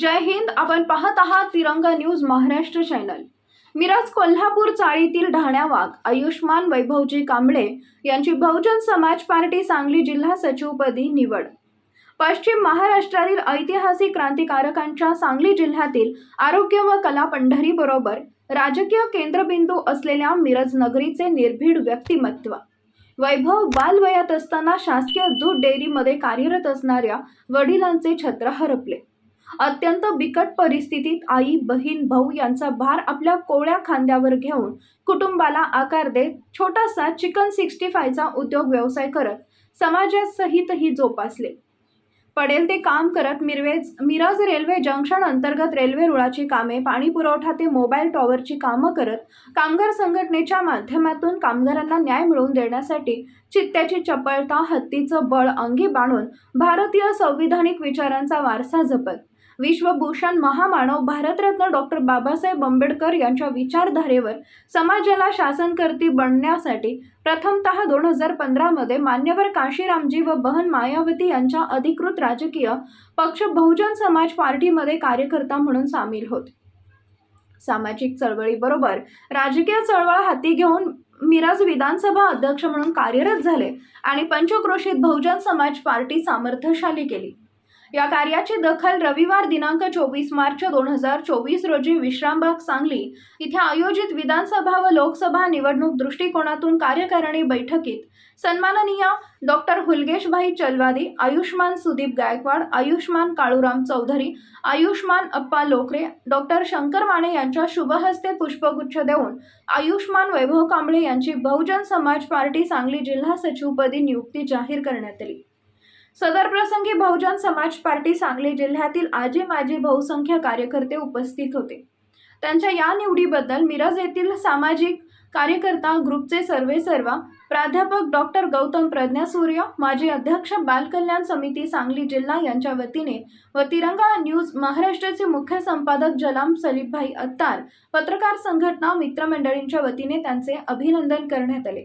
जय हिंद आपण पाहत आहात तिरंगा न्यूज महाराष्ट्र चॅनल. मिरज कोल्हापूर चाळीतील ढाण्या वाघ आयुष्मान वैभवजी कांबळे यांची बहुजन समाज पार्टी सांगली जिल्हा सचिवपदी निवड. पश्चिम महाराष्ट्रातील ऐतिहासिक क्रांतिकारकांच्या सांगली जिल्ह्यातील आरोग्य व कला पंढरीबरोबर राजकीय केंद्रबिंदू असलेल्या मिरज नगरीचे निर्भीड व्यक्तिमत्व. वैभव बालवयात असताना शासकीय दूध डेअरीमध्ये कार्यरत असणाऱ्या वडिलांचे छत्र हरपले अत्यंत बिकट परिस्थितीत आई बहीण भाऊ यांचा भार आपल्या कोवळ्या खांद्यावर घेऊन कुटुंबाला आकार देत छोटासा चिकन सिक्स्टी फायचा उद्योग व्यवसाय करत समाजासहितही जोपासले पडेल ते काम करत मिरवेज मिरज रेल्वे जंक्शन अंतर्गत रेल्वे रुळाची कामे पाणी पुरवठा ते मोबाईल टॉवरची कामं करत कामगार संघटनेच्या माध्यमातून कामगारांना न्याय मिळवून देण्यासाठी चित्त्याची चपळता हत्तीचं बळ अंगी बाणून भारतीय संविधानिक विचारांचा वारसा जपत. विश्वभूषण महामानव भारतरत्न डॉक्टर बाबासाहेब आंबेडकर यांच्या विचारधारेवर समाजाला शासनकर्ती बनण्यासाठी प्रथमतः दोन हजार पंधरामध्ये मान्यवर काशीरामजी व बहन मायावती यांच्या अधिकृत राजकीय पक्ष बहुजन समाज पार्टीमध्ये कार्यकर्ता म्हणून सामील होत. सामाजिक चळवळीबरोबर राजकीय चळवळ हाती घेऊन मिराज विधानसभा अध्यक्ष म्हणून कार्यरत झाले आणि पंचक्रोशीत बहुजन समाज पार्टी सामर्थ्यशाली केली. या कार्याची दखल रविवार दिनांक चोवीस मार्च दोन हजार चोवीस रोजी विश्रामबाग सांगली इथे आयोजित विधानसभा व लोकसभा निवडणूक दृष्टिकोनातून कार्यकारिणी बैठकीत सन्माननीय डॉक्टर हुलगेशभाई चलवादी आयुष्मान सुदीप गायकवाड आयुष्मान काळूराम चौधरी आयुष्मान अप्पा लोकरे डॉक्टर शंकर माने यांच्या शुभहस्ते पुष्पगुच्छ देऊन आयुष्मान वैभव कांबळे यांची बहुजन समाज पार्टी सांगली जिल्हा सचिवपदी नियुक्ती जाहीर करण्यात आली. सदर प्रसंगी बहुजन समाज पार्टी सांगली जिल्ह्यातील आजी माजी बहुसंख्य कार्यकर्ते उपस्थित होते. त्यांच्या या निवडीबद्दल मिरज येथील सामाजिक कार्यकर्ता ग्रुपचे सर्वे सर्वा प्राध्यापक डॉक्टर गौतम प्रज्ञासूर्य माजी अध्यक्ष बालकल्याण समिती सांगली जिल्हा यांच्या वतीने व तिरंगा न्यूज महाराष्ट्राचे मुख्य संपादक जलाम सलीपभाई अत्तार पत्रकार संघटना मित्रमंडळींच्या वतीने त्यांचे अभिनंदन करण्यात आले.